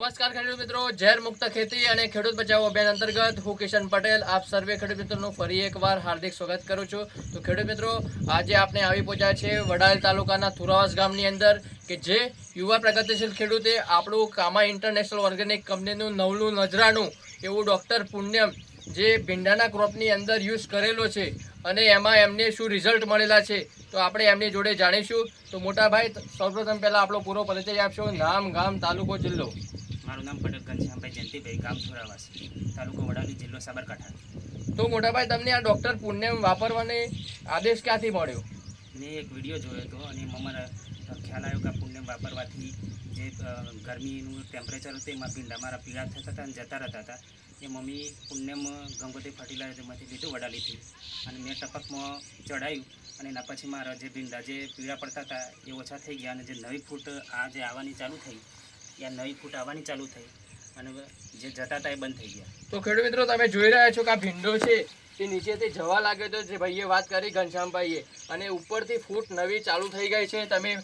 નમસ્કાર ખેડૂત મિત્રો, ઝેર મુક્ત ખેતી અને ખેડૂત બચાવો અભિયાન અંતર્ગત હું કિશન પટેલ, આપ સર્વે ખેડૂત મિત્રોનું ફરી એકવાર હાર્દિક સ્વાગત કરું છું. તો ખેડૂત મિત્રો, આજે આપણે આવી પહોંચ્યા છે વડાલ તાલુકાના થુરાવાસ ગામની અંદર કે જે યુવા પ્રગતિશીલ ખેડૂતે આપણું કામા ઇન્ટરનેશનલ ઓર્ગેનિક કંપનીનું નવલું નજરાનું એવું ડૉક્ટર પુણ્યમ જે ભીંડાના ક્રોપની અંદર યુઝ કરેલો છે અને એમાં એમને શું રિઝલ્ટ મળેલા છે, તો આપણે એમની જોડે જાણીશું. તો મોટાભાઈ સૌપ્રથમ પહેલાં આપણો પૂરો પરિચય આપશો. નામ, ગામ, તાલુકો, જિલ્લો. મારું નામ પટેલ ઘનશ્યામભાઈ જયંતિભાઈ ગામ થોરાવાસ તાલુકો વડાલી જિલ્લો સાબરકાંઠા. તો મોટાભાઈ તમને આ ડૉક્ટર પુણ્યમ વાપરવાને આદેશ ક્યાંથી મળ્યો? મેં એક વીડિયો જોયો હતો અને મારા ખ્યાલ આવ્યો કે આ પુણ્યમ વાપરવાથી જે ગરમીનું ટેમ્પરેચર હતું એમાં ભીંડા મારા પીળા થતા હતા અને જતા રહેતા હતા. એ મમ્મી પુણ્યમ ગંગોત્રી ફર્ટિલાઇઝરમાંથી લીધું વડાલીથી. અને મેં ટપકમાં ચડાવ્યું અને એના પછી મારા જે ભીંડા જે પીળા પડતા હતા એ ઓછા થઈ ગયા અને જે નવી ફૂટ આ જે આવવાની ચાલુ થઈ એ નવી ફૂટ આવવાની ચાલુ થઈ અને જે જતા હતા એ બંધ થઈ ગયા. તો ખેડૂત મિત્રો તમે જોઈ રહ્યા છો કે આ ભીંડો છે તે નીચેથી જવા લાગ્યો તો જે ભાઈએ વાત કરી ઘનશ્યામભાઈએ અને ઉપરથી ફૂટ નવી ચાલુ થઈ ગઈ છે. તમે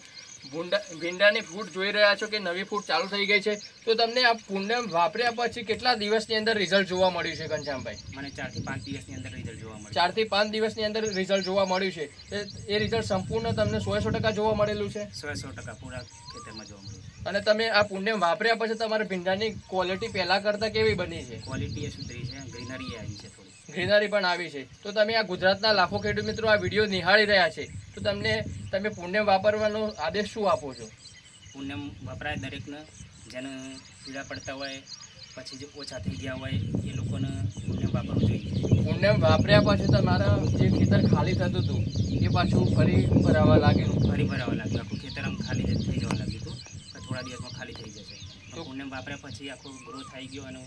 ભૂંડા ભીંડાની ફૂટ જોઈ રહ્યા છો કે નવી ફૂટ ચાલુ થઈ ગઈ છે. તો તમને આ પુણ્યમ વાપર્યા પછી કેટલા દિવસની અંદર રિઝલ્ટ જોવા મળ્યું છે ઘનશ્યામભાઈ? મને ચારથી પાંચ દિવસની અંદર રિઝલ્ટ જોવા મળ્યું. ચારથી પાંચ દિવસની અંદર રિઝલ્ટ જોવા મળ્યું છે. એ- એ રિઝલ્ટ સંપૂર્ણ તમને સો સો ટકા જોવા મળેલું છે? સો સો ટકા પૂરા ખેતરમાં જોવા મળ્યું. અને તમે આ પુણ્યમ વાપર્યા પછી તમારા ભીંડાની ક્વોલિટી પહેલા કરતાં કેવી બની છે? ક્વોલિટી એ સુધરી છે ગ્રીનરી આવી છે થોડી. ગ્રીનરી પણ આવી છે. તો તમે આ ગુજરાતના લાખો ખેડૂત મિત્રો આ વીડિયો નિહાળી રહ્યા છે. તો તમને તમે પુણ્યમ વાપરવાનો આદેશ શું આપો છો? પુણ્યમ વપરાય દરેકને. જેને પીડા પડતા હોય પછી જે ઓછા થઈ ગયા હોય એ લોકોને પુણ્યમ વાપરવું જોઈએ. પુણ્યમ વાપર્યા પછી તમારા જે ખેતર ખાલી થતું હતું એ પાછું ફરી ભરાવા લાગેલું ફરી ભરાવા લાગ્યું. આખું ખેતર આમ ખાલી થઈ થોડા દિવસમાં ખાલી થઈ જશે. તો વાપર્યા પછી આખો ગ્રો થઈ ગયો અને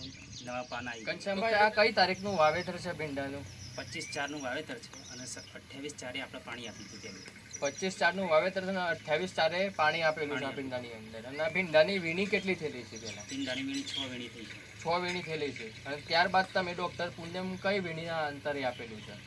નવા પાન આવી. ઘનશ્યામભાઈ આ કઈ તારીખનું વાવેતર છે ભીંડાનું? પચીસ ચારનું વાવેતર છે અને અઠ્યાવીસ ચારે આપણે પાણી આપી દીધું પચીસ ચારનું વાવેતર છે અને અઠ્યાવીસ ચારે પાણી આપેલું છે ભીંડાની અંદર. અને ભીંડાની વીણી કેટલી થયેલી છે પહેલાં? ભીંડાની વીણી છ વીણી થઈ છે. છ વીણી થયેલી છે. અને ત્યારબાદ તમે ડૉક્ટર પૂનમ કઈ વીણીના અંતરે આપેલું છે?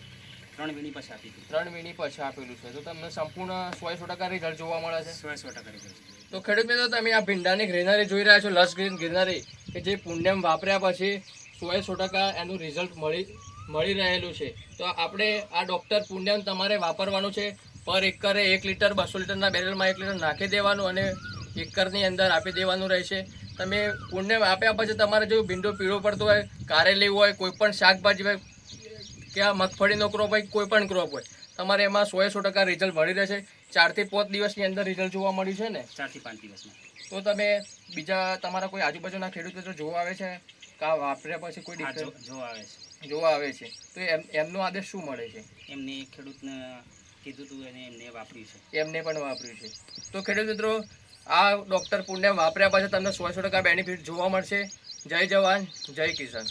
ત્રણ વીણી પછી આપી ત્રણ વીણી પછી આપેલું છે. તો તમને સંપૂર્ણ સો સો ટકા રિઝલ્ટ જોવા મળે છે? સો સો ટકા છે. તો ખેડૂત મિત્રો, તમે આ ભીંડાની ગ્રીનરી જોઈ રહ્યા છો, લસ ગ્રીન ગ્રેનરી, કે જે પુણ્યમ વાપર્યા પછી સો સો ટકા એનું રિઝલ્ટ મળી મળી રહેલું છે. તો આપણે આ ડૉક્ટર પુણ્યમ તમારે વાપરવાનું છે. પર એકરે એક લીટર, બસો લીટરના બેરલમાં એક લીટર નાખી દેવાનું અને એકરની અંદર આપી દેવાનું રહેશે. તમે પુણ્યમ આપ્યા પછી તમારે જો ભીંડો પીળો પડતો હોય, કારેલી હોય, કોઈ પણ શાકભાજી હોય કે આ મગફળીનો ક્રોપ હોય, કોઈ પણ ક્રોપ હોય તમારે એમાં સો સો ટકા રિઝલ્ટ મળી રહેશે. ચારથી પાંચ દિવસની અંદર રિઝલ્ટ જોવા મળ્યું છે ને? ચારથી પાંચ દિવસમાં. તો તમે બીજા તમારા કોઈ આજુબાજુના ખેડૂતો જો જોવા આવે છે? કા વાપર્યા પછી કોઈ આ જો difference જો આવે છે. જોવા આવે છે. તો એમ એમનો આદેશ શું મળે છે? એમને ખેડૂતને કીધું હતું અને એમને વાપર્યું છે. એમને પણ વાપર્યું છે. તો ખેડૂત મિત્રો આ ડૉક્ટર પુણ્ય વાપર્યા પછી તમને સો સો ટકા બેનિફિટ જોવા મળશે. જય જવાન જય કિસાન.